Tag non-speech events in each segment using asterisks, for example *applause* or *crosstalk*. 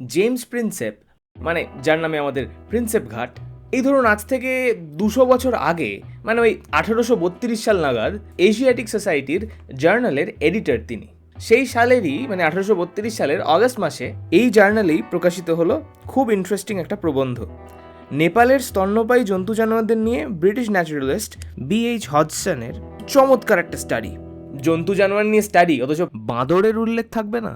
James Prinsep মানে যার নামে আমাদের প্রিন্সেপ ঘাট, এই ধরুন আজ থেকে দুশো বছর আগে মানে ওই আঠেরোশো বত্রিশ সাল নাগাদ এশিয়াটিক সোসাইটির জার্নালের এডিটর তিনি। সেই সালেরই মানে আঠারোশো বত্রিশ সালের অগস্ট মাসে, এই জার্নালেই প্রকাশিত হলো খুব ইন্টারেস্টিং একটা প্রবন্ধ। নেপালের স্তন্যপায়ী জন্তু জানোয়ারদের নিয়ে ব্রিটিশ ন্যাচারালিস্ট বিএইচ হজসনের চমৎকার একটা স্টাডি জন্তু জানোয়ার নিয়ে স্টাডি অথচ বাঁদরের উল্লেখ থাকবে না?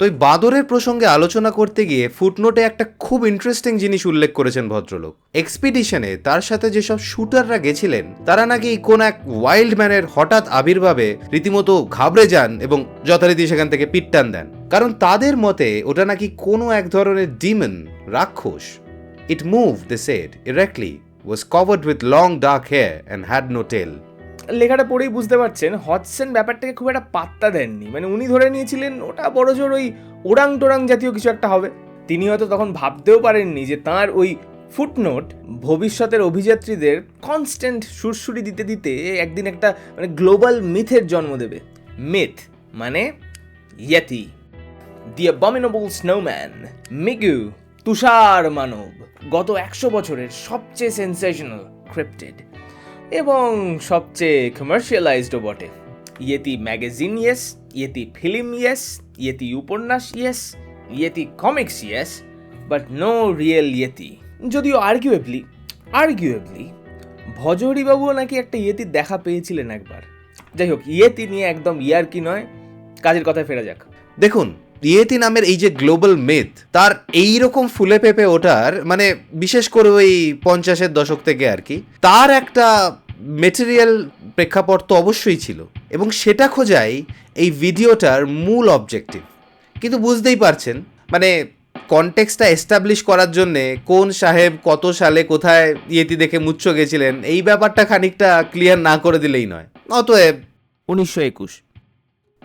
তো এই বাঁদরের প্রসঙ্গে আলোচনা করতে গিয়ে ফুটনোটে একটা খুব ইন্টারেস্টিং জিনিস উল্লেখ করেছেন ভদ্রলোক। এক্সপিডিশনে তার সাথে যেসব শুটাররা গেছিলেন, তারা নাকি কোন এক ওয়াইল্ড ম্যানের হঠাৎ আবির্ভাবে রীতিমতো ঘাবড়ে যান এবং যথারীতি সেখান থেকে পিটটান দেন। কারণ তাদের মতে ওটা নাকি কোনো এক ধরনের ডিমন রাক্ষস। It move they said erectly was covered with long dark hair and had no tail লেখাটা পড়েই বুঝতে পারছেন, হটসেন ব্যাপারটাকে খুব একটা পাত্তা দেননি। মানে উনি ধরে নিয়েছিলেন, ওটা বড় জোর ওই ওরাং টোরাং জাতীয় কিছু একটা হবে। তিনি হয়তো তখন ভাবতেও পারেননি যে তার ওই ফুটনোট ভবিষ্যতের অভিযাত্রীদের কনস্ট্যান্ট সুরসুরি দিতে দিতে একদিন একটা মানে গ্লোবাল মিথের জন্ম দেবে। মিথ মানে ইয়েতি দি অ্যাবমিনেবল স্নোম্যান মিগু তুষার মানব, গত একশো বছরের সবচেয়ে সেন্সেশনাল ক্রিপ্টেড এবং সবচেয়ে কমার্শিয়ালাইজডও বটে। Yeti magazine yes yeti film yes yeti উপন্যাস yes yeti comics yes but no real yeti. যদিও আর্গুয়েবলি আর্গুয়েবলি ভজহরিবাবুও নাকি একটা ইয়েতির দেখা পেয়েছিলেন একবার। যাই হোক, ইয়েতি নিয়ে একদম ইয়ার কি নয়, কাজের কথায় ফেরা যাক। দেখুন ইয়েতি নামের এই যে গ্লোবাল মেথ, তার এই রকম ফুলে পেপে ওঠার মানে বিশেষ করে ওই পঞ্চাশের দশক থেকে আর কি, তার একটা মেটেরিয়াল প্রেক্ষাপট তো অবশ্যই ছিল এবং সেটা খোঁজাই এই ভিডিওটার মূল অবজেক্টিভ কিন্তু বুঝতেই পারছেন মানে কনটেক্সটটা এস্টাবলিশ করার জন্যে কোন সাহেব কত সালে কোথায় ইয়েতি দেখে মুচ্ছ গেছিলেন, এই ব্যাপারটা খানিকটা ক্লিয়ার না করে দিলেই নয়। অতএব উনিশশো একুশ।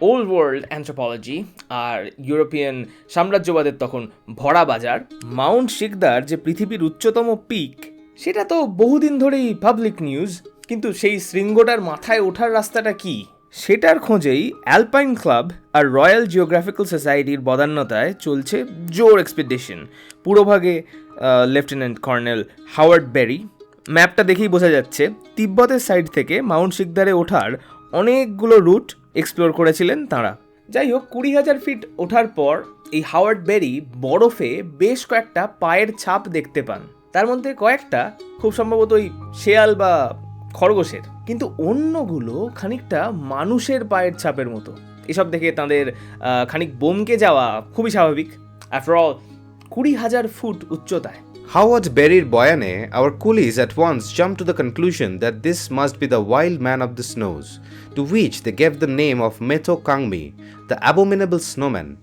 ওল্ড ওয়ার্ল্ড অ্যান্থ্রোপোলজি আর ইউরোপিয়ান সাম্রাজ্যবাদের তখন ভরা বাজার মাউন্ট শিকদার যে পৃথিবীর উচ্চতম পিক সেটা তো বহুদিন ধরেই পাবলিক নিউজ কিন্তু সেই শৃঙ্গটার মাথায় ওঠার রাস্তাটা কি? সেটার খোঁজেই অ্যালপাইন ক্লাব আর রয়্যাল জিওগ্রাফিক্যাল সোসাইটির বদান্যতায় চলছে জোর এক্সপেডিশন পুরোভাগে লেফটেন্যান্ট কর্নেল হাওয়ার্ড বেরি ম্যাপটা দেখেই বোঝা যাচ্ছে, তিব্বতের সাইড থেকে মাউন্ট শিকদারে ওঠার অনেকগুলো রুট এক্সপ্লোর করেছিলেন তাঁরা। যাই হোক কুড়ি হাজার ফিট ওঠার পর এই হাওয়ার্ড বেরি বরফে বেশ কয়েকটা পায়ের ছাপ দেখতে পান। তার মধ্যে কয়েকটা খুব সম্ভবত ওই শেয়াল বা খরগোশের। কিন্তু অন্যগুলো খানিকটা মানুষের পায়ের ছাপের মতো। এসব দেখে তাদের খানিক বমকে যাওয়া খুবই স্বাভাবিক। আফটার অল কুড়ি হাজার ফুট উচ্চতায়। Howard Berry's Boyane, our coolies at once jumped to the conclusion that this must be the wild man of the snows, to which they gave the name of Meto Kangmi, the abominable snowman,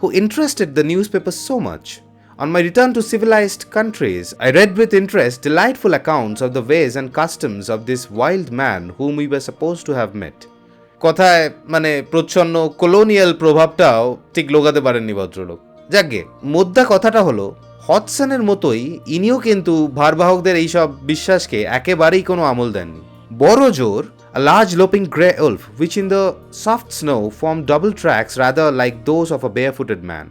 who interested the newspaper so much. On my return to civilized countries, I read with interest delightful accounts of the ways and customs of this wild man whom we were supposed to have met. কথায় মানে প্রচ্ছন্ন colonial প্রভাবটাও ঠিক লোকাতে পারেননি ভদ্রলোক যাকে মোদ্দা কথাটা হলো হটসনের মতোই ইনিও কিন্তু ভারবাহকদের এইসব বিশ্বাসকে একেবারেই কোনো আমল দেননি। বড় জোর A large loping grey wolf, which in the soft snow formed double tracks rather like those of a barefooted man.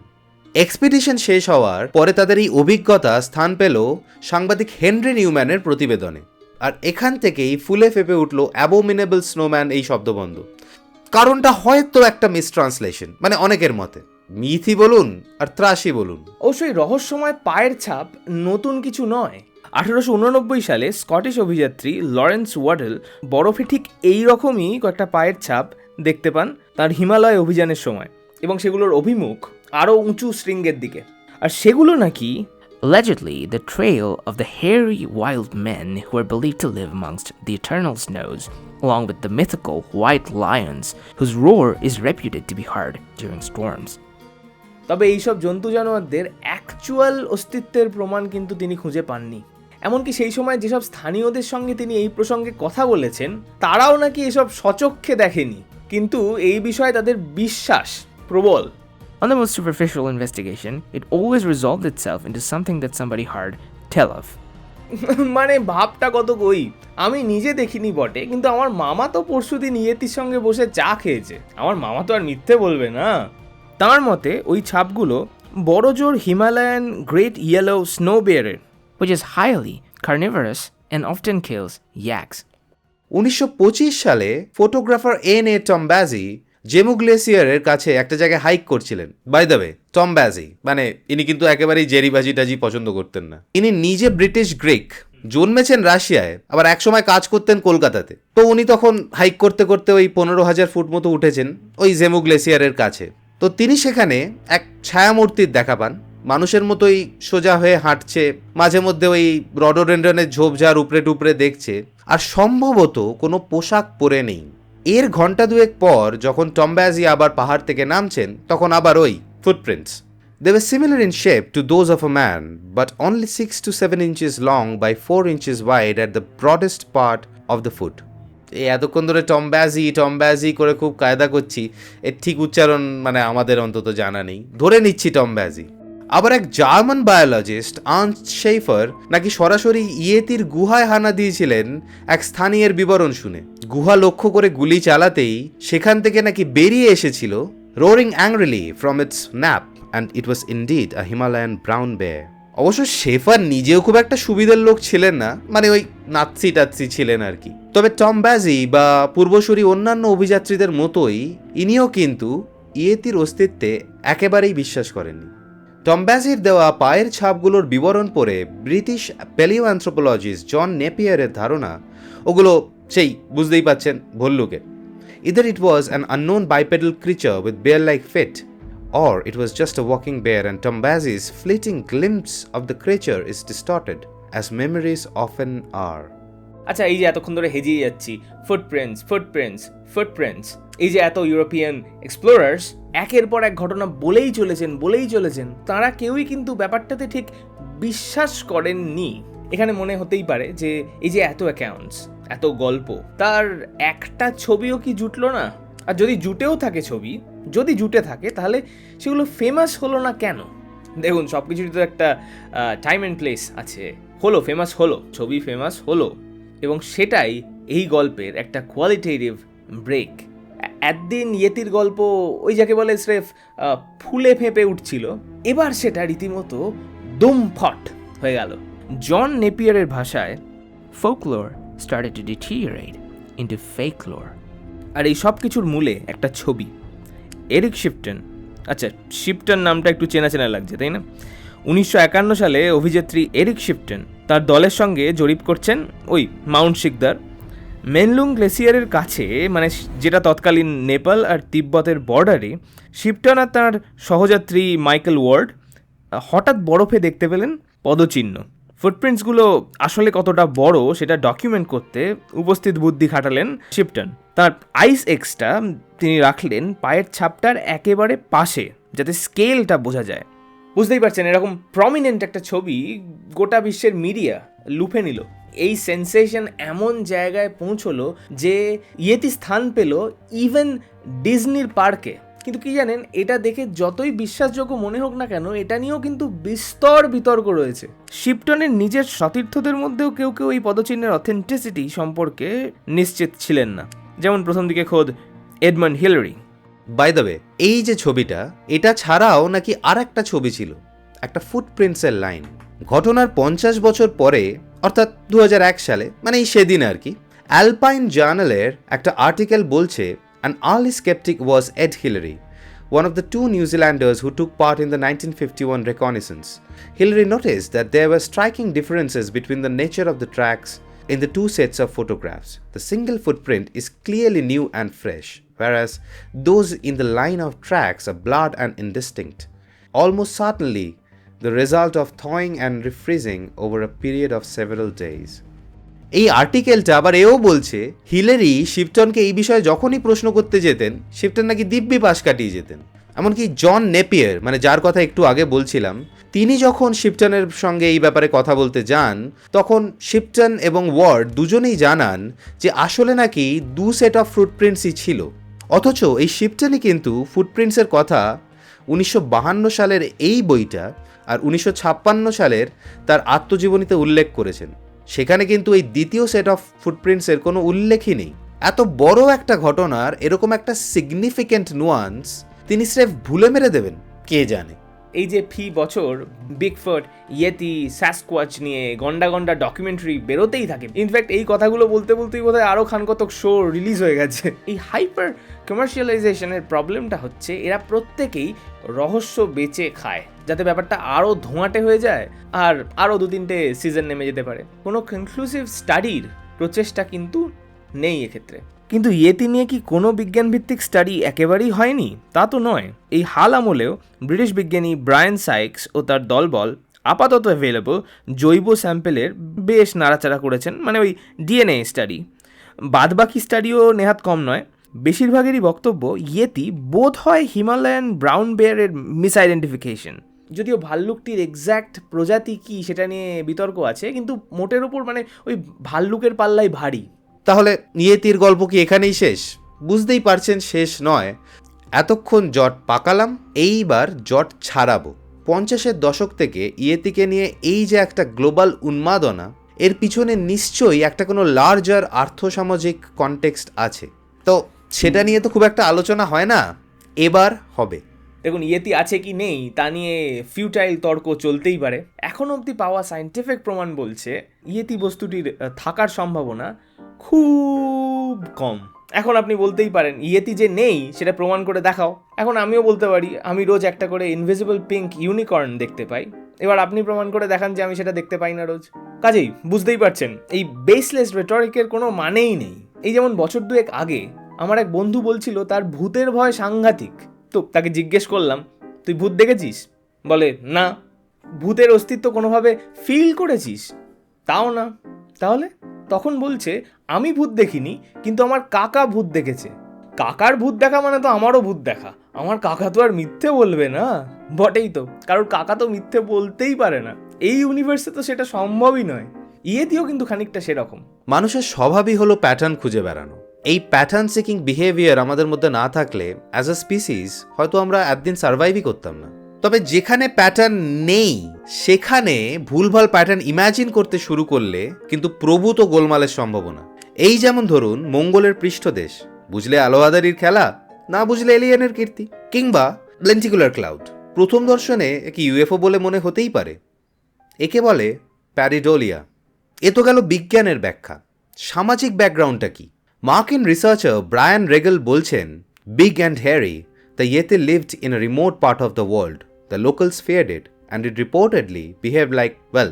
Expedition শেষ হওয়ার পরে তাদের এই অভিজ্ঞতা স্থান পেল সাংবাদিক হেনরি নিউম্যানের প্রতিবেদনে। আর এখান থেকেই ফুলে ফেপে উঠল অ্যাবোমিনেবল স্নোম্যান এই শব্দবন্ধ। কারণটা হয়তো একটা মিসট্রান্সলেশন মানে অনেকের মতে। মিথি বলুন আর ত্রাসি বলুন অবশ্যই রহস্যময় পায়ের ছাপ নতুন কিছু নয় আঠেরোশো উননব্বই সালে স্কটিশ অভিযাত্রী লরেন্স ওয়াডেল বরফে ঠিক এই রকমই কয়েকটা পায়ের ছাপ দেখতে পান তার হিমালয় অভিযানের সময় এবং সেগুলোর অভিমুখ আরও উঁচু শৃঙ্গের দিকে আর সেগুলো নাকি Allegedly, the trail of the hairy wild men who are believed to live amongst the eternal snows, along with the mythical white lions whose roar is reputed to be heard during storms. তবে এইসব জন্তু জানোয়ারদের actual অস্তিত্বের প্রমাণ কিন্তু তিনি খুঁজে পাননি। এমনকি সেই সময় যেসব স্থানীয়দের সঙ্গে তিনি এই প্রসঙ্গে কথা বলেছেন তারাও নাকি এসব সচক্ষে দেখেনি। কিন্তু এই বিষয়ে তাদের বিশ্বাস প্রবল। On the most superficial investigation, it always resolved itself into something that somebody heard tell of. মানে ভাবটা কত কই? আমি নিজে দেখিনি বটে কিন্তু আমার মামা তো পরশুদিন ইয়েতির সঙ্গে বসে চা খেয়েছে। আমার মামা তো আর মিথ্যে বলবে না। তার মতে, ওই ছাপগুলো বড়জোর হিমালয়ান গ্রেট ইয়েলো স্নো বেয়ারের which is highly carnivorous and often kills yaks. উনিশশো সালে ফটোগ্রাফার এন এ টম্বাজি জেমু গ্লেসিয়ারের কাছে একটা জায়গায় হাইক করছিলেন। বাই দ্য ওয়ে টম্বাজি মানে ইনি কিন্তু একেবারেই জেরি জেরিবাজি টাজি পছন্দ করতেন না। ইনি নিজে ব্রিটিশ গ্রিক, জন্মেছেন রাশিয়ায়, আবার একসময় কাজ করতেন কলকাতাতে। তো উনি তখন হাইক করতে করতে ওই পনেরো হাজার ফুট মতো উঠেছেন ওই জেমু গ্লেসিয়ারের কাছে। তো তিনি সেখানে এক ছায়ামূর্তির দেখা পান। মানুষের মতোই সোজা হয়ে হাঁটছে মাঝে মধ্যে ওই রডোডেন্ড্রনের ঝোপঝাড় উপরে টুপড়ে দেখছে আর সম্ভবত কোনো পোশাক পরে নেই। এর ঘণ্টা দুয়েক পর যখন টম্ব্যাজি আবার পাহাড় থেকে নামছেন তখন আবার ওই footprints They were similar in shape to those of a man, but only 6 to 7 inches long by 4 inches wide at the broadest part of foot. এই এতক্ষণ ধরে টম্ব্যাজি টম্ব্যাজি করে খুব কায়দা করছি, এর ঠিক উচ্চারণ মানে আমাদের অন্তত জানা নেই। ধরে নিচ্ছি টম্ব্যাজি আবার এক জার্মান বায়োলজিস্ট আন্স শেফার নাকি সরাসরি ইয়েতির গুহায় হানা দিয়েছিলেন এক স্থানীয়ের বিবরণ শুনে। গুহা লক্ষ্য করে গুলি চালাতেই সেখান থেকে নাকি বেরিয়ে এসেছিল roaring angrily from its nap and it was indeed a Himalayan brown bear অবশ্য শেফার নিজেও খুব একটা সুবিধার লোক ছিলেন না মানে ওই নাৎসি টাৎসি ছিলেন আর কি। তবে টম ব্যাজি বা পূর্বসূরি অন্যান্য অভিযাত্রীদের মতোই ইনিও কিন্তু ইয়েতির অস্তিত্বে একেবারেই বিশ্বাস করেননি। টম্ব্যাজির দেওয়া পায়ের ছাপগুলোর বিবরণ পড়ে ব্রিটিশ প্যালিও অ্যান্থ্রোপোলজিস্ট জন নেপিয়ারের ধারণা ওগুলো সেই বুঝতেই পাচ্ছেন ভল্লুকের either it was an unknown bipedal creature with bear like feet or it was just a walking bear and Tombazi's fleeting glimpse of the creature is distorted, as memories often are. আচ্ছা এই যে এতক্ষণ ধরে হেজিয়ে যাচ্ছি footprints footprints footprints এই যে এত European explorers একের পর এক ঘটনা বলেই চলেছেন বলেই চলেছেন, তারা কেউই কিন্তু ব্যাপারটাতে ঠিক বিশ্বাস করেননি। এখানে মনে হতেই পারে যে এই যে এত অ্যাকাউন্টস এত গল্প, তার একটা ছবিও কি জুটলো না? আর যদি জুটেও থাকে ছবি, যদি জুটে থাকে, তাহলে সেগুলো ফেমাস হলো না কেন? দেখুন সব কিছুরই তো একটা টাইম অ্যান্ড প্লেস আছে। হলো ফেমাস হলো, ছবি ফেমাস হলো, এবং সেটাই এই গল্পের একটা কোয়ালিটেটিভ ব্রেক একদিন ইয়েতির গল্প, ওই যাকে বলে স্রেফ ফুলে ফেঁপে উঠছিল, এবার সেটা রীতিমতো দুমফট হয়ে গেল। জন নেপিয়ারের ভাষায় started to deteriorate into fake lore. আর এই সব কিছুর মূলে একটা ছবি, এরিক শিপটন। আচ্ছা শিপটন নামটা একটু চেনা চেনা লাগছে, তাই না? উনিশশো একান্ন সালে অভিনেত্রী এরিক শিপটন তার দলের সঙ্গে জরিপ করছেন ওই মাউন্ট শিকদার। মেনলুং গ্লেসিয়ারের কাছে মানে যেটা তৎকালীন নেপাল আর তিব্বতের বর্ডারে, শিপটন আর তার সহযাত্রী মাইকেল ওয়ার্ড, হঠাৎ বরফে দেখতে পেলেন পদচিহ্ন। ফুটপ্রিন্টসগুলো আসলে কতটা বড় সেটা ডকুমেন্ট করতে উপস্থিত বুদ্ধি খাটালেন শিপটন। তার আইস এক্সটা তিনি রাখলেন পায়ের ছাপটার একেবারে পাশে, যাতে স্কেলটা বোঝা যায়। বুঝতেই পারছেন, এরকম প্রমিনেন্ট একটা ছবি গোটা বিশ্বের মিডিয়া লুফে নিল। এই সেন্সেশন এমন জায়গায় পৌঁছলো যে ইয়েতি স্থান পেল ইভেন ডিজনির পার্কে কিন্তু কি জানেন, এটা দেখে যতই বিশ্বাসযোগ্য মনে হোক না কেন, এটা নিয়েও কিন্তু বিস্তর বিতর্ক রয়েছে। শিপটনের নিজের সতীর্থদের মধ্যেও কেউ কেউ এই পদচিহ্নের অথেন্টিসিটি সম্পর্কে নিশ্চিত ছিলেন না। যেমন প্রথম দিকে খোদ Edmund Hillary. By the way এই যে ছবিটা, এটা ছাড়াও নাকি আর একটা ছবি ছিল, একটা ফুটপ্রিন্টসের লাইন ঘটনার পঞ্চাশ বছর পরে, অর্থাৎ দু হাজার এক সালে মানে এই সেদিন আর কি অ্যালপাইন জার্নালের একটা আর্টিকেল বলছে and early sceptic was Ed Hillary one of the two New Zealanders who took part in the nineteen fifty one reconnaissance Hillary notice that they are striking differences between the nature of the tracks in the two sets of photographs the single footprint is clearly new and fresh whereas, those in the line of tracks are blurred and indistinct. Almost certainly, the result of thawing and refreezing over a period of several days. এই আর্টিকেলটা আবার এও বলছে Hillary শিপটনকে এই বিষয়ে যখনই প্রশ্ন করতে যেতেন শিপটন নাকি দিব্যি পাশ কাটিয়ে যেতেন এমনকি জন নেপিয়ার মানে যার কথা একটু আগে বলছিলাম, তিনি যখন শিপটনের সঙ্গে এই ব্যাপারে কথা বলতে যান, তখন শিপটন এবং ওয়ার্ড দুজনেই জানান যে আসলে নাকি দু সেট অফ ফুটপ্রিন্টসই ছিল অথচ এই শিপটনই কিন্তু ফুটপ্রিন্টসের কথা উনিশশো সালের এই বইটা আর উনিশশো ছাপ্পান্ন সালের তার আত্মজীবনীতে উল্লেখ করেছেন। সেখানে কিন্তু এই দ্বিতীয় সেট অফ ফুটপ্রিন্টসের কোনো উল্লেখই নেই। এত বড় একটা ঘটনার এরকম একটা সিগনিফিক্যান্ট নুয়ান্স তিনি স্রেফ ভুলে মেরে দেবেন, কে জানে? এই যে ফি বছর বিগফোর্ট ইয়েতি স্যাসকোয়াচ নিয়ে গন্ডা গন্ডা ডকুমেন্টারি বেরোতেই থাকে। ইনফ্যাক্ট এই কথাগুলো বলতে বলতেই বোধহয় আরও খানকতক শো রিলিজ হয়ে গেছে। এই হাইপার কমার্শিয়ালাইজেশনের প্রবলেমটা হচ্ছে, এরা প্রত্যেকেই রহস্য বেচে খায়, যাতে ব্যাপারটা আরও ধোঁয়াটে হয়ে যায় আর আরও দু তিনটে সিজন নেমে যেতে পারে। কোনো কনক্লুসিভ স্টাডির প্রচেষ্টা কিন্তু নেই এক্ষেত্রে। কিন্তু ইয়েতি নিয়ে কি কোনো বিজ্ঞানভিত্তিক স্টাডি একেবারেই হয়নি? তা তো নয়। এই হাল আমলেও ব্রিটিশ বিজ্ঞানী ব্রায়ান সাইক্স ও তার দলবল আপাতত অ্যাভেলেবল জৈব স্যাম্পেলের বেশ নাড়াচাড়া করেছেন মানে ওই ডিএনএ স্টাডি। বাদবাকি স্টাডিও নেহাত কম নয়। বেশিরভাগেরই বক্তব্য ইয়েতি বোধ হয় হিমালয়ান ব্রাউন বেয়ারের মিস আইডেন্টিফিকেশন যদিও ভাল্লুকটির এক্স্যাক্ট প্রজাতি কি সেটা নিয়ে বিতর্ক আছে, কিন্তু মোটের ওপর মানে ওই ভাল্লুকের পাল্লাই ভারী। তাহলে নিয়তির গল্প কি এখানেই শেষ? বুঝতেই পারছেন শেষ নয়। এতক্ষণ জট পাকালাম, এইবার জট ছাড়াবো। পঞ্চাশের দশক থেকে ইয়েতিকে নিয়ে এই যে একটা গ্লোবাল উন্মাদনা, এর পিছনে নিশ্চয়ই একটা কোনো লার্জার আর্থসামাজিক কনটেক্সট আছে। তো সেটা নিয়ে তো খুব একটা আলোচনা হয় না। এবার হবে। দেখুন, ইয়েতি আছে কি নেই, তা নিয়ে ফিউটাইল তর্ক চলতেই পারে। এখন অবধি পাওয়া সাইন্টিফিক প্রমাণ বলছে, ইয়েতি বস্তুটির থাকার সম্ভাবনা খুব কম। এখন আপনি বলতেই পারেন, ইয়েতি যে নেই, সেটা প্রমাণ করে দেখাও। এখন আমিও বলতে পারি, আমি রোজ একটা করে ইনভিজিবল পিঙ্ক ইউনিকর্ন দেখতে পাই। এবার আপনি প্রমাণ করে দেখান যে আমি সেটা দেখতে পাই না রোজ। কাজেই, বুঝতেই পারছেন, এই বেসলেস রেটরিকের কোনো মানেই নেই। এই যেমন বছর দুয়েক আগে, আমার এক বন্ধু বলছিল, তার ভূতের ভয় সাংঘাতিক। তো তাকে জিজ্ঞেস করলাম, তুই ভূত দেখেছিস? বলে, না। ভূতের অস্তিত্ব কোনোভাবে ফিল করেছিস? তাও না। তাহলে? তখন বলছে, আমি ভূত দেখিনি, কিন্তু আমার কাকা ভূত দেখেছে। কাকার ভূত দেখা মানে তো আমারও ভূত দেখা। আমার কাকা তো আর মিথ্যে বলবে না। বটেই তো, কারোর কাকা তো মিথ্যে বলতেই পারে না। এই ইউনিভার্সে তো সেটা সম্ভবই নয়। ইয়েতেও কিন্তু খানিকটা সেরকম। মানুষের স্বভাবই হলো প্যাটার্ন খুঁজে বেড়ানো। এই প্যাটার্ন সিকিং বিহেভিয়ার আমাদের মধ্যে না থাকলে অ্যাজ আ স্পিসিস হয়তো আমরা একদিন সার্ভাইভই করতাম না। তবে যেখানে প্যাটার্ন নেই, সেখানে ভুলভাল প্যাটার্ন ইমাজিন করতে শুরু করলে কিন্তু প্রভূত গোলমালের সম্ভাবনা। এই যেমন ধরুন, মঙ্গলের পৃষ্ঠদেশ। বুঝলে আলোয়াদারির খেলা, না বুঝলে এলিয়েনের কীর্তি। কিংবা লেন্টিকুলার ক্লাউড প্রথম দর্শনে একে ইউএফও বলে মনে হতেই পারে? একে বলে প্যারিডোলিয়া এ তো গেল বিজ্ঞানের ব্যাখ্যা। সামাজিক ব্যাকগ্রাউন্ডটা কি? মার্কিন রিসার্চার ব্রায়ান রেগেল বলছেন big and Harry the yeti lived in a remote part of the world The locals feared it and it reportedly behave like well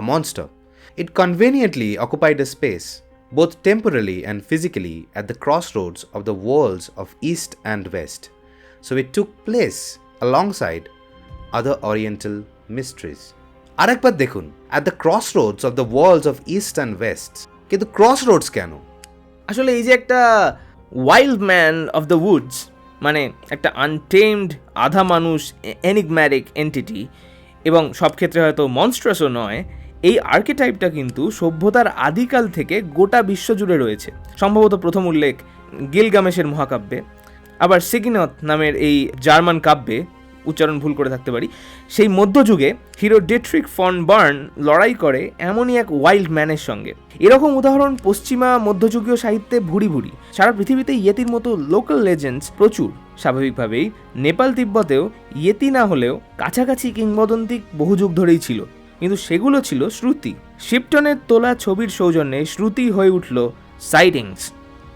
a monster It conveniently occupied a space, both temporally and physically, at the crossroads of the worlds of East and West. So it took place alongside other Oriental mysteries. আরেকবার দেখুন at the crossroads of the worlds of East and West. কিন্তু crossroads কেন আসলে এই যে একটা wild man of the woods মানে একটা আনটেমড আধা মানুষ এনিগম্যারিক এন্টিটি এবং সব ক্ষেত্রে হয়তো মনস্ট্রাসও নয়, এই আর্কিটাইপটা কিন্তু সভ্যতার আদিকাল থেকে গোটা বিশ্ব জুড়ে রয়েছে। সম্ভবত প্রথম উল্লেখ গিলগামেশের মহাকাব্যে। আবার সিগিনথ নামের এই জার্মান কাব্যে উচ্চারণ ভুল করে থাকতে পারি। সেই মধ্যযুগে হিরো ডেট্রিক ফন বার্ন লড়াই করে এমনই এক ওয়াইল্ড ম্যানের সঙ্গে। এরকম উদাহরণ পশ্চিমা মধ্যযুগীয় সাহিত্যে ভুরি ভুরি। সারা পৃথিবীতে ইয়েতির মতো লোকাল লেজেন্ডস প্রচুর। স্বাভাবিকভাবেই নেপাল তিব্বতেও ইয়েতি না হলেও কাছাকাছি কিংবদন্তি বহু যুগ ধরেই ছিল। কিন্তু সেগুলো ছিল শ্রুতি। শিপটনের তোলা ছবির সৌজন্যে শ্রুতি হয়ে উঠল সাইটিংস,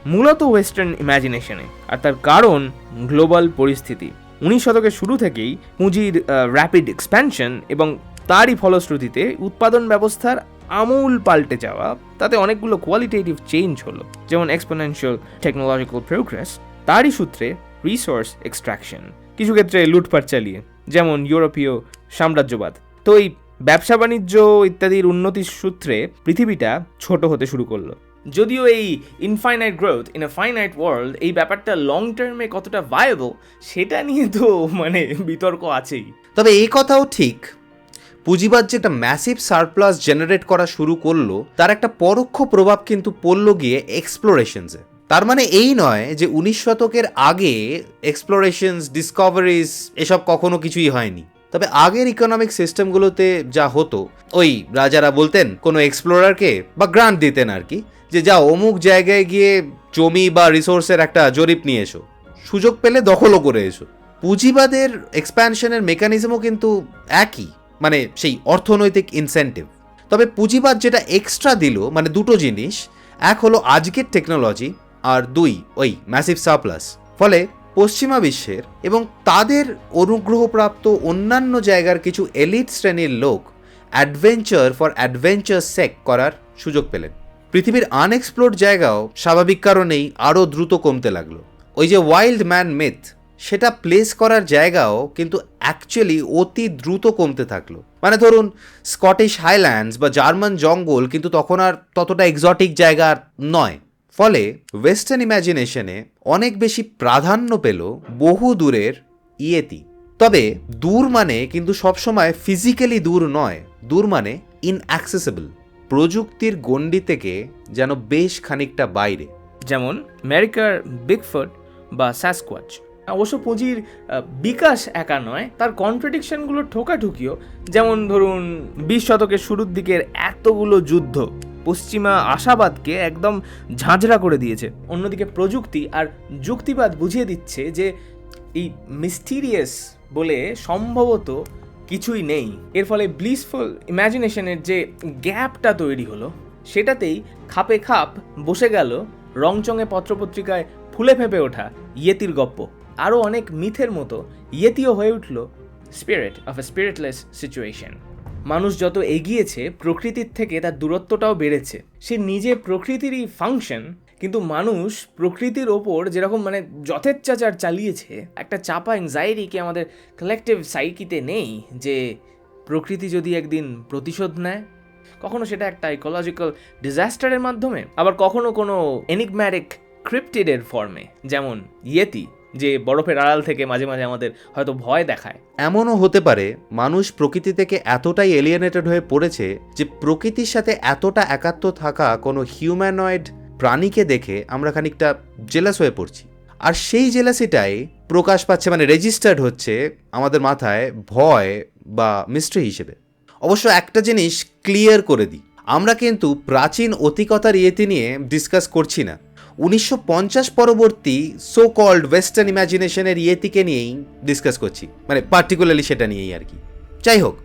মূলত ওয়েস্টার্ন ইমাজিনেশনে আর তার কারণ গ্লোবাল পরিস্থিতি। উনিশ শতকের শুরু থেকেই পুঁজির র্যাপিড এক্সপ্যানশন এবং তারই ফলশ্রুতিতে উৎপাদন ব্যবস্থার আমূল পাল্টে যাওয়া, তাতে অনেকগুলো কোয়ালিটেটিভ চেঞ্জ হলো, যেমন এক্সপোনেনশিয়াল টেকনোলজিক্যাল প্রোগ্রেস তারই সূত্রে রিসোর্স এক্সট্রাকশন কিছু ক্ষেত্রে লুটপাট চালিয়ে, যেমন ইউরোপীয় সাম্রাজ্যবাদ। তো এই ব্যবসা বাণিজ্য ইত্যাদির উন্নতির সূত্রে পৃথিবীটা ছোট হতে শুরু করল। যদিও এই infinite growth in a finite world এই ব্যাপারটা লং টার্মে কতটা ভায়াবল সেটা নিয়ে তো *laughs* মানে বিতর্ক আছেই। তবে এই কথাও ঠিক। পুঁজিবাদ যে একটা ম্যাসিভ সারপ্লাস জেনারেট করা শুরু করল, তার একটা পরোক্ষ প্রভাব কিন্তু পড়ল গিয়ে এক্সপ্লোরেশনসে তার মানে এই নয় যে উনিশ শতকের আগে এক্সপ্লোরেশনস ডিসকভারিজ এসব কখনো কিছুই হয়নি। তবে আগের ইকোনমিক সিস্টেমগুলোতে যা হতো, ওই রাজারা বলতেন কোনো এক্সপ্লোরারকে বা গ্রান্ট দিতেন আর কি যে যা অমুক জায়গায় গিয়ে জমি বা রিসোর্সের একটা জরিপ নিয়ে এসো। সুযোগ পেলে দখলও করে এসো। পুঁজিবাদের এক্সপ্যানশনের মেকানিজমও কিন্তু একই মানে সেই অর্থনৈতিক ইনসেন্টিভ তবে পুঁজিবাদ যেটা এক্সট্রা দিল মানে দুটো জিনিস। এক হলো আজকের টেকনোলজি আর দুই, ওই ম্যাসিভ সাপ্লাস ফলে পশ্চিমা বিশ্বের এবং তাদের অনুগ্রহপ্রাপ্ত অন্যান্য জায়গার কিছু এলিট শ্রেণির লোক অ্যাডভেঞ্চার ফর অ্যাডভেঞ্চার সেক করার সুযোগ পেলেন। পৃথিবীর আনএক্সপ্লোর্ড জায়গাও স্বাভাবিক কারণেই আরও দ্রুত কমতে লাগল। ওই যে ওয়াইল্ড ম্যান মেথ সেটা প্লেস করার জায়গাও কিন্তু অ্যাকচুয়ালি অতি দ্রুত কমতে থাকল। মানে ধরুন স্কটিশ হাইল্যান্ডস বা জার্মান জঙ্গল কিন্তু তখন আর ততটা এক্সটিক জায়গা নয়। ফলে ওয়েস্টার্ন ইম্যাজিনেশনে অনেক বেশি প্রাধান্য পেল বহু দূরের ইয়েতি। তবে দূর মানে কিন্তু সবসময় ফিজিক্যালি দূর নয়, দূর মানে ইনঅ্যাক্সেসেবল প্রযুক্তির গণ্ডি থেকে যেন বেশ খানিকটা বাইরে। যেমন আমেরিকার বিগফুট বা স্যাসকোয়াচ অবশ্য পুঁজির বিকাশ একা নয়, তার কন্ট্রাডিকশনগুলো ঠোকাঠুকিও। যেমন ধরুন, বিশ শতকের শুরুর দিকের এতগুলো যুদ্ধ পশ্চিমা আশাবাদকে একদম ঝাঁঝরা করে দিয়েছে। অন্যদিকে প্রযুক্তি আর যুক্তিবাদ বুঝিয়ে দিচ্ছে যে, এই মিস্টিরিয়াস বলে সম্ভবত কিছুই নেই। এর ফলে ব্লিসফুল ইমাজিনেশনের যে গ্যাপটা তৈরি হলো, সেটাতেই খাপে খাপ বসে গেল রংচঙে পত্রপত্রিকায় ফুলে ফেপে ওঠা ইয়েতির গপ্প। আরও অনেক মিথের মতো ইয়েতিও হয়ে উঠল spirit of a spiritless situation মানুষ যত এগিয়েছে, প্রকৃতির থেকে তার দূরত্বটাও বেড়েছে। সে নিজে প্রকৃতিরই ফাংশন কিন্তু মানুষ প্রকৃতির ওপর যেরকম মানে যথেচ্ছাচার চালিয়েছে, একটা চাপা অ্যাংজাইটি কি আমাদের কালেকটিভ সাইকিতে নেই যে প্রকৃতি যদি একদিন প্রতিশোধ নেয়? কখনো সেটা একটা ইকোলজিক্যাল ডিজাস্টারের মাধ্যমে? আবার কখনো কোনো এনিগম্যাটিক ক্রিপ্টিডের ফর্মে যেমন ইয়েতি, যে বরফের আড়াল থেকে মাঝে মাঝে আমাদের হয়তো ভয় দেখায়। এমনও হতে পারে মানুষ প্রকৃতি থেকে এতটাই এলিয়েনেটেড হয়ে পড়েছে যে প্রকৃতির সাথে এতটা একাত্ম থাকা কোনো হিউম্যানয়েড প্রাণীকে দেখে আমরা খানিকটা জেলাস হয়ে পড়ছি। আর সেই জেলাসিটাই প্রকাশ পাচ্ছে মানে রেজিস্টার্ড হচ্ছে আমাদের মাথায় ভয় বা মিস্ট্রি হিসেবে। অবশ্য একটা জিনিস ক্লিয়ার করে দিই, আমরা কিন্তু প্রাচীন অতিকতার ইয়েতে নিয়ে ডিসকাস করছি না। উনিশশো পঞ্চাশ পরবর্তী সো কল্ড ওয়েস্টার্ন ইমাজিনেশনের ইয়েতিকে নিয়েই ডিসকাস করছি মানে পার্টিকুলারলি সেটা নিয়েই আর কি। যাই হোক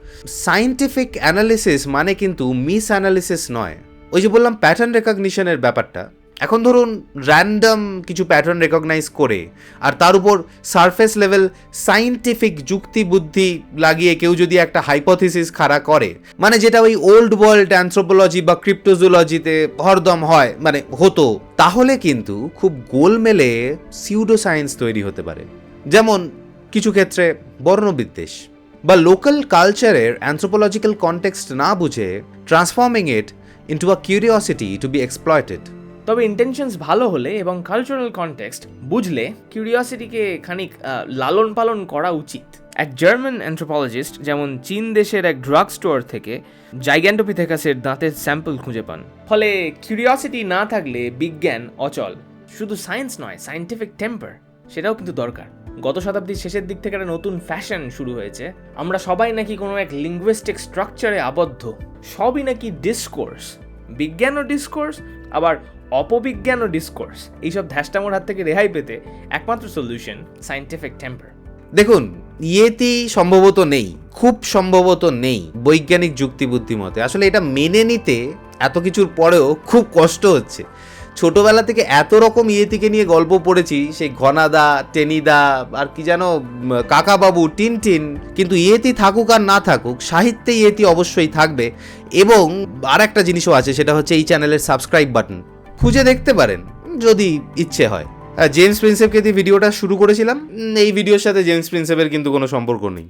সায়েন্টিফিক অ্যানালিসিস মানে কিন্তু মিস অ্যানালিসিস নয়। ওই যে বললাম প্যাটার্ন রেকগনিশনের ব্যাপারটা, এখন ধরুন র্যান্ডম কিছু প্যাটার্ন রেকগনাইজ করে, আর তার উপর সারফেস লেভেল সাইন্টিফিক যুক্তি বুদ্ধি লাগিয়ে কেউ যদি একটা হাইপোথিসিস খাড়া করে মানে যেটা ওই ওল্ড ওয়ার্ল্ড অ্যান্থ্রোপোলজি বা ক্রিপ্টোজোলজিতে হরদম হয় মানে হতো, তাহলে কিন্তু খুব গোলমেলে সিউডো সায়েন্স তৈরি হতে পারে। যেমন কিছু ক্ষেত্রে বর্ণবিদ্বেষ, বা লোকাল কালচারের অ্যান্থ্রোপোলজিক্যাল কনটেক্সট না বুঝে transforming it into a curiosity to be exploited তবে ইন্টেনশনস ভালো হলে এবং কালচারাল কনটেক্সট বুঝলে কিউরিওসিটিকে খানিক লালন পালন করা উচিত। এক জার্মান অ্যান্থ্রোপোলজিস্ট যেমন চীন দেশের এক ড্রাগ স্টোর থেকে জাইগ্যান্টোপিথেকাসের দাঁতের স্যাম্পল খুঁজে পান। ফলে কিউরিওসিটি না থাকলে বিজ্ঞান অচল। শুধু সায়েন্স নয় সায়েন্টিফিক টেম্পার সেটাও কিন্তু দরকার। গত শতাব্দীর শেষের দিক থেকে একটা নতুন ফ্যাশন শুরু হয়েছে। আমরা সবাই নাকি কোনো এক লিঙ্গুইস্টিক স্ট্রাকচারে আবদ্ধ। সবই নাকি ডিসকোর্স বিজ্ঞান ও ডিসকোর্স আবার অপবিজ্ঞান ও ডিসকোর্স এইসব ধ্যাসটামোর হাত থেকে রেহাই পেতে একমাত্র সলিউশন সাইন্টিফিক টেম্পার দেখুন, ইয়েতি সম্ভবত নেই, খুব সম্ভবত নেই বৈজ্ঞানিক যুক্তি বুদ্ধিমতে আসলে এটা মেনে নিতে এত কিছুর পরেও খুব কষ্ট হচ্ছে। ছোটবেলা থেকে এত রকম ইয়েতিকে নিয়ে গল্প পড়েছি, সেই ঘনাদা, টেনিদা, আর কি যেন কাকাবাবু, টিনটিন, কিন্তু ইয়েতি থাকুক আর না থাকুক, সাহিত্যে ইয়েতি অবশ্যই থাকবে। এবং আর একটা জিনিসও আছে, সেটা হচ্ছে এই চ্যানেলের সাবস্ক্রাইব বাটন। খুঁজে দেখতে পারেন, যদি ইচ্ছে হয়। জেমস প্রিন্সেপকে দিয়ে ভিডিওটা শুরু করেছিলাম এই ভিডিওর সাথে জেমস প্রিন্সেপের কিন্তু কোনো সম্পর্ক নেই।